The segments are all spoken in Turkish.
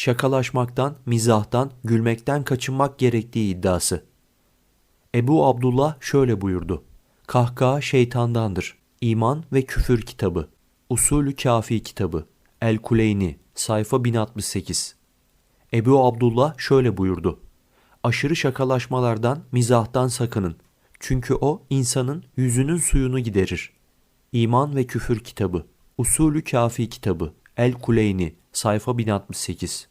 şakalaşmaktan, mizahtan, gülmekten kaçınmak gerektiği iddiası. Ebu Abdullah şöyle buyurdu. Kahkaha şeytandandır. İman ve Küfür kitabı. Usulü Kafi kitabı. El Kuleyni sayfa 1068. Ebu Abdullah şöyle buyurdu. Aşırı şakalaşmalardan, mizahtan sakının. Çünkü o insanın yüzünün suyunu giderir. İman ve Küfür kitabı. Usulü Kafi kitabı. El Kuleyni sayfa 1068.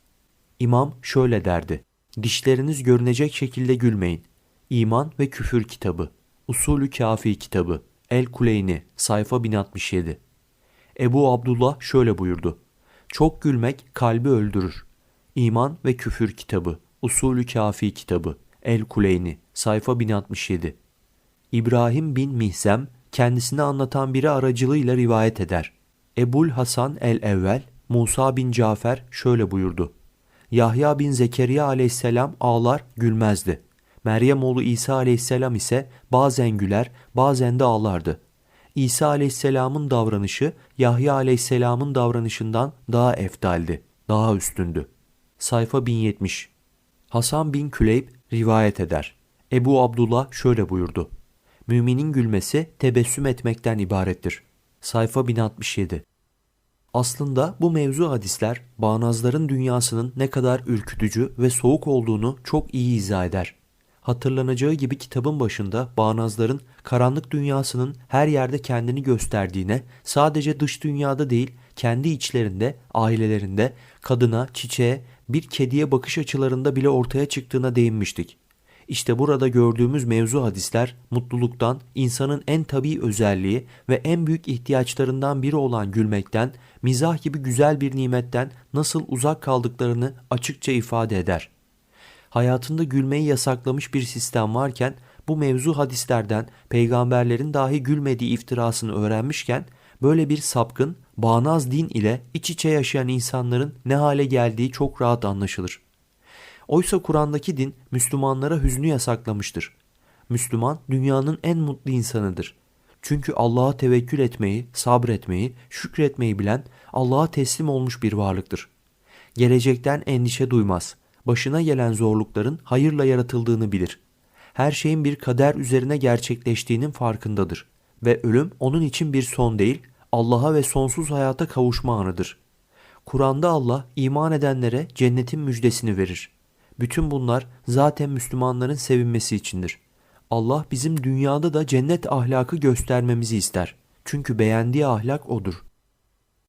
İmam şöyle derdi. Dişleriniz görünecek şekilde gülmeyin. İman ve Küfür kitabı. Usulü Kafi kitabı. El Kuleyni sayfa 1067. Ebu Abdullah şöyle buyurdu. Çok gülmek kalbi öldürür. İman ve Küfür kitabı. Usulü Kafi kitabı. El Kuleyni sayfa 1067. İbrahim bin Mihzem kendisini anlatan biri aracılığıyla rivayet eder. Ebul Hasan el-Evvel Musa bin Cafer şöyle buyurdu. Yahya bin Zekeriya aleyhisselam ağlar gülmezdi. Meryem oğlu İsa aleyhisselam ise bazen güler bazen de ağlardı. İsa aleyhisselamın davranışı Yahya aleyhisselamın davranışından daha eftaldi, daha üstündü. Sayfa 1070 Hasan bin Küleyb rivayet eder. Ebu Abdullah şöyle buyurdu. Müminin gülmesi tebessüm etmekten ibarettir. Sayfa 1067 Aslında bu mevzu hadisler bağnazların dünyasının ne kadar ürkütücü ve soğuk olduğunu çok iyi izah eder. Hatırlanacağı gibi kitabın başında bağnazların karanlık dünyasının her yerde kendini gösterdiğine, sadece dış dünyada değil, kendi içlerinde, ailelerinde, kadına, çiçeğe, bir kediye bakış açılarında bile ortaya çıktığına değinmiştik. İşte burada gördüğümüz mevzu hadisler mutluluktan, insanın en tabii özelliği ve en büyük ihtiyaçlarından biri olan gülmekten, mizah gibi güzel bir nimetten nasıl uzak kaldıklarını açıkça ifade eder. Hayatında gülmeyi yasaklamış bir sistem varken bu mevzu hadislerden peygamberlerin dahi gülmediği iftirasını öğrenmişken böyle bir sapkın, bağnaz din ile iç içe yaşayan insanların ne hale geldiği çok rahat anlaşılır. Oysa Kur'an'daki din Müslümanlara hüznü yasaklamıştır. Müslüman dünyanın en mutlu insanıdır. Çünkü Allah'a tevekkül etmeyi, sabretmeyi, şükretmeyi bilen, Allah'a teslim olmuş bir varlıktır. Gelecekten endişe duymaz. Başına gelen zorlukların hayırla yaratıldığını bilir. Her şeyin bir kader üzerine gerçekleştiğinin farkındadır. Ve ölüm onun için bir son değil, Allah'a ve sonsuz hayata kavuşma anıdır. Kur'an'da Allah iman edenlere cennetin müjdesini verir. Bütün bunlar zaten Müslümanların sevinmesi içindir. Allah bizim dünyada da cennet ahlakı göstermemizi ister. Çünkü beğendiği ahlak odur.